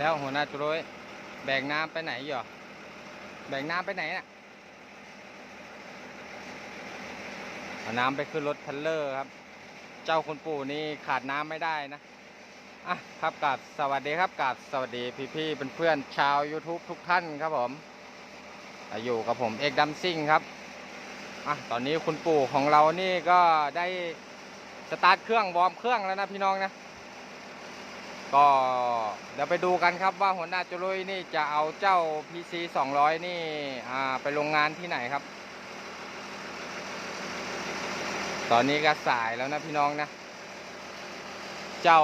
แล้วหัวหน้าจุ้ยแบกน้ำไปไหนอยู่อะแบกน้ำไปไหนน่ะเอาน้ำไปขึ้นรถทันเลอร์ครับ เจ้าคุณปู่นี่ขาดน้ำไม่ได้นะอะครับกับสวัสดีครับกับสวัสดีพี่ๆเเพื่อนๆชาว YouTube ทุกท่านครับผมอะอยู่กับผมเอกดัมซิ่งครับอะตอนนี้คุณปู่ของเรานี่ก็ได้สตาร์ทเครื่องวอร์มเครื่องแล้วนะพี่น้องนะ ก็เดี๋ยวไปดูกันครับว่าหัวหน้าจุลุยนี่จะเอาเจ้า PC 200 นี่อ่ไปโรงงานที่ไหนครับ ตอนนี้ก็สายแล้วนะพี่น้องนะ เจ้า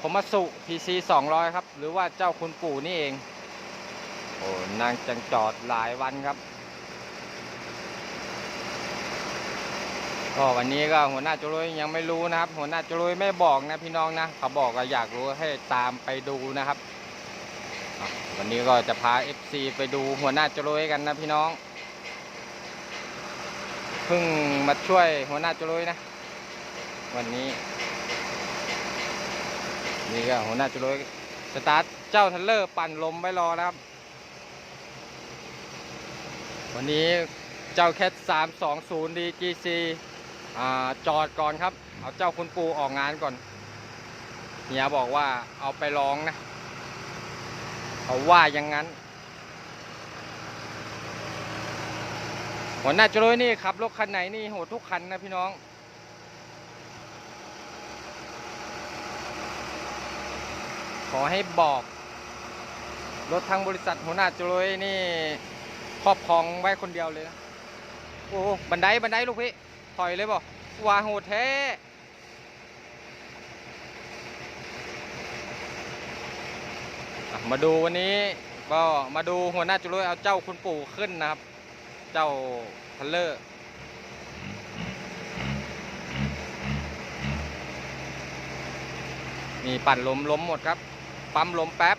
คมัสุ PC 200 ครับ หรือว่าเจ้าคุณปู่นี่เอง โอ้นางจังจอดหลายวันครับ ก็วันนี้ก็หัวหน้าจุลุยยังไม่รู้นะครับ หัวหน้าจุลุยไม่บอกนะพี่น้องนะเขาบอกว่าอยากรู้ให้ตามไปดูนะครับ วันนี้ก็จะพา FC ไปดูหัวหน้าจุลุยกันนะพี่น้องเพิ่งมาช่วยหัวหน้าจุลุยนะ วันนี้นี่ก็หัวหน้าจุลุยสตาร์ทเจ้าทันเลอร์ปั่นลมไว้รอครับ วันนี้เจ้าแคท320 DGC อ่าจอดก่อนครับ เอาเจ้าคุณปูออกงานก่อนเฮียบอกว่าเอาไปลองนะเขาว่าอย่างนั้นหัวหน้าจุลยนี่ขับรถคันไหนนี่โหทุกคันนะพี่น้อง ขอให้บอก รถทางบริษัทหัวหน้าจุลยนี่ครอบครองไว้คนเดียวเลยนะโอ้บันไดบันไดลูกพี่ ถอยเลยบ่ว่าโหดแท้มาดูวันนี้ก็มาดูหัวหน้าจุลยเอาเจ้าคุณปู่ขึ้นนะครับ เจ้าทันเลอร์มีปั่นลมล้มหมดครับ ปั๊มลมแป๊บ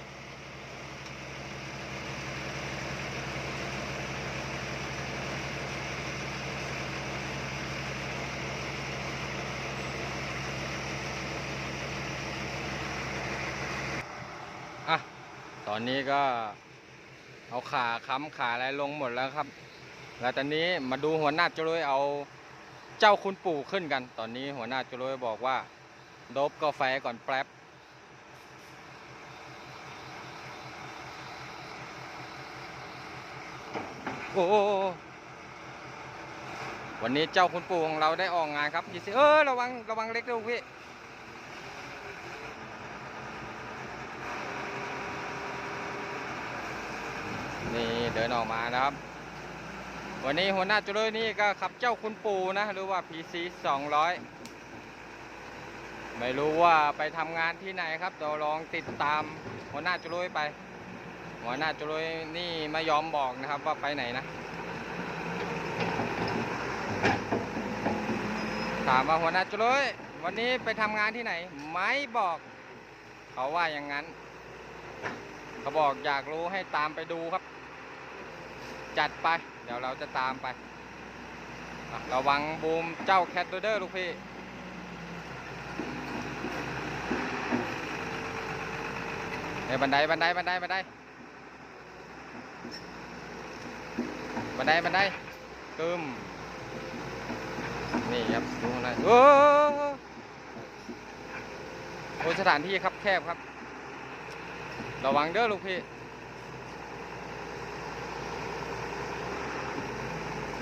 ตอนนี้ก็เอาขาค้ำขาอะไรลงหมดแล้วครับ แล้วตอนนี้มาดูหัวหน้าจุลยเอาเจ้าคุณปู่ขึ้นกัน ตอนนี้หัวหน้าจุลยบอกว่าโดบกาแฟก่อนแป๊บโอ้โอ้วันนี้เจ้าคุณปู่ของเราได้ออกงานครับยี่สิเออระวังระวังเล็กด้วยพี่ นี่เดินออกมานะครับ วันนี้หัวหน้าจุลยนี่ก็ขับเจ้าคุณปู่นะ หรือว่า PC 200 ไม่รู้ว่าไปทำงานที่ไหนครับเดี๋ยวลองติดตามหัวหน้าจุลยไป หัวหน้าจุลยนี่ไม่ยอมบอกนะครับว่าไปไหนนะ ถามว่าหัวหน้าจุลยวันนี้ไปทำงานที่ไหน ไม่บอก เขาว่าอย่างนั้น เขาบอกอยากรู้ให้ตามไปดูครับ จัดไป เดี๋ยวเราจะตามไประวังบูมเจ้าแคทเดอร์ลูกพี่เอ้ยบันไดบันไดบันไดบันไดบันไดบันไดกึมนี่ครับดูข้างในโอ้โหสถานที่ครับแคบครับ ระวังเด้อลูกพี่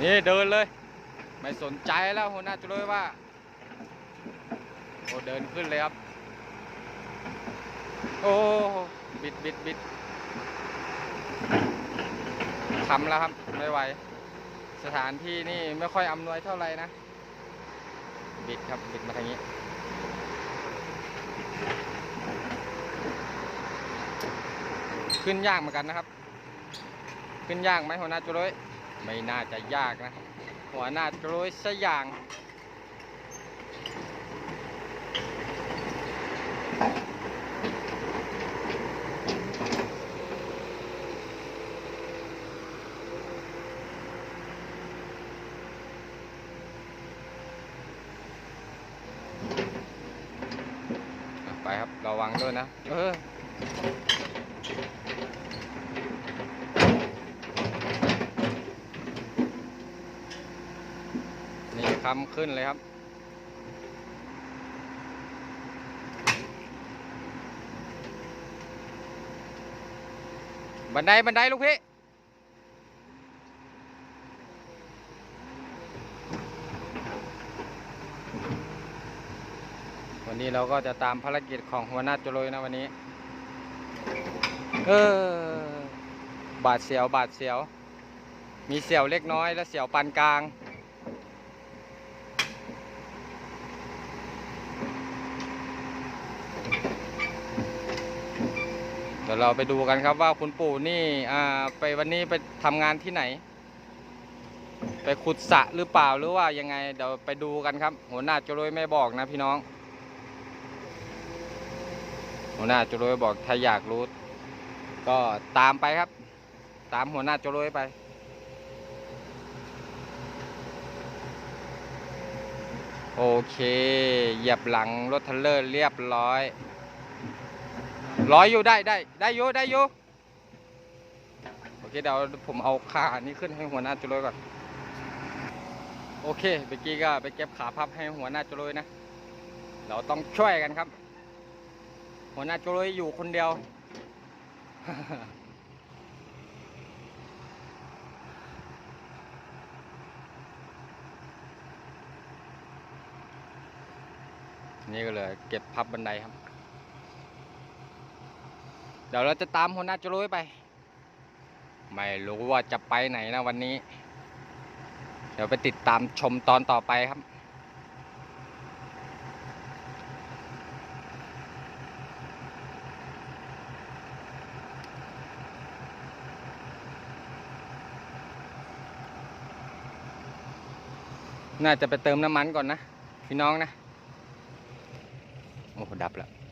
นี่เดินเลย ไม่สนใจแล้วหัวหน้าจุเลยว่าโอ้เดินขึ้นเลยครับ โอ้บิดบิดบิดทำแล้วครับ ไม่ไหว สถานที่นี่ไม่ค่อยอำนวยเท่าไหร่นะ บิดครับ บิดมาทางนี้ ขึ้นยากเหมือนกันนะครับ ขึ้นยากไหมหัวหน้าจุลย ไม่น่าจะยากนะ หัวหน้าจุลยสอย่าง ไปครับ ระวังด้วยนะ เออ นี่ คำขึ้นเลยครับ บันได บันไดลูกพี่วันนี้เราก็จะตามภารกิจของหัวหน้าจุลยนะวันนี้ เออ บาดเสียว บาดเสียว มีเสียวเล็กน้อยและเสียวปานกลาง ดี๋ยวเราไปดูกันครับว่าคุณปู่นี่อ่าไปวันนี้ไปทำงานที่ไหน ไปขุดสระหรือเปล่าหรือว่ายังไงเดี๋ยวไปดูกันครับหัวหน้าจุลยไม่บอกนะพี่น้องหัวหน้าจุลยบอกถ้าอยากรู้ก็ตามไปครับ ตามหัวหน้าจุลยไปโอเค เหยียบหลังรถเทรลเลอร์เรียบร้อย ร้อยอยู่ได้ได้ได้อยู่ได้อยู่โอเคเดี๋ยวผมเอาขานี้ขึ้นให้หัวหน้าจุลยก่อน โอเคเมื่อกี้ก็ไปเก็บขาพับให้หัวหน้าจุลยนะ เราต้องช่วยกันครับ หัวหน้าจุลยอยู่คนเดียวนี่ก็เลยเก็บพับบันไดครับ ดี๋ยวเราจะตามหัวหน้าจุลุยไป ไม่รู้ว่าจะไปไหนนะวันนี้ เดี๋ยวไปติดตามชมตอนต่อไปครับน่าจะไปเติมน้ำมันก่อนนะ พี่น้องนะ โอ้โหดับแล้ว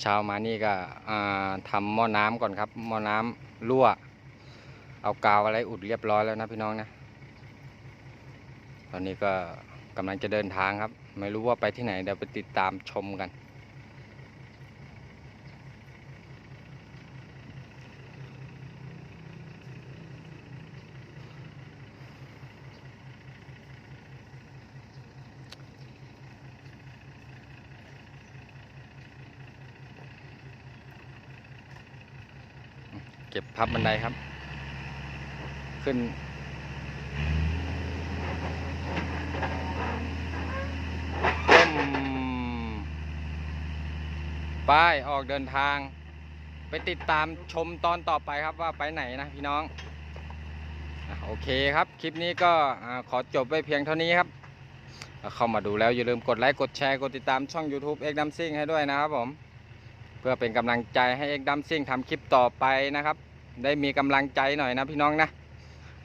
เช้ามานี่ก็อ่าทำหม้อน้ำก่อนครับ หม้อน้ำรั่ว เอากาวอะไรอุดเรียบร้อยแล้วนะพี่น้องนะ ตอนนี้ก็กำลังจะเดินทางครับ ไม่รู้ว่าไปที่ไหนเดี๋ยวไปติดตามชมกัน ก็บพับบันไดครับ ขึ้นต้มไปออกเดินทาง ไปติดตามชมตอนต่อไปครับว่าไปไหนนะพี่น้องโอเคครับ คลิปนี้ก็ขอจบไว้เพียงเท่านี้ครับ เข้ามาดูแล้วอย่าลืมกดไลค์ กดแชร์ กดติดตามช่อง YouTube เอ็กดัมซิ่งให้ด้วยนะครับผม เพื่อเป็นกำลังใจให้เอ็กดัมซิ่งทำคลิปต่อไปนะครับ ได้มีกำลังใจหน่อยนะพี่น้องนะ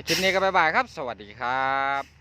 คลิปนี้ก็บ๊ายบายครับ สวัสดีครับ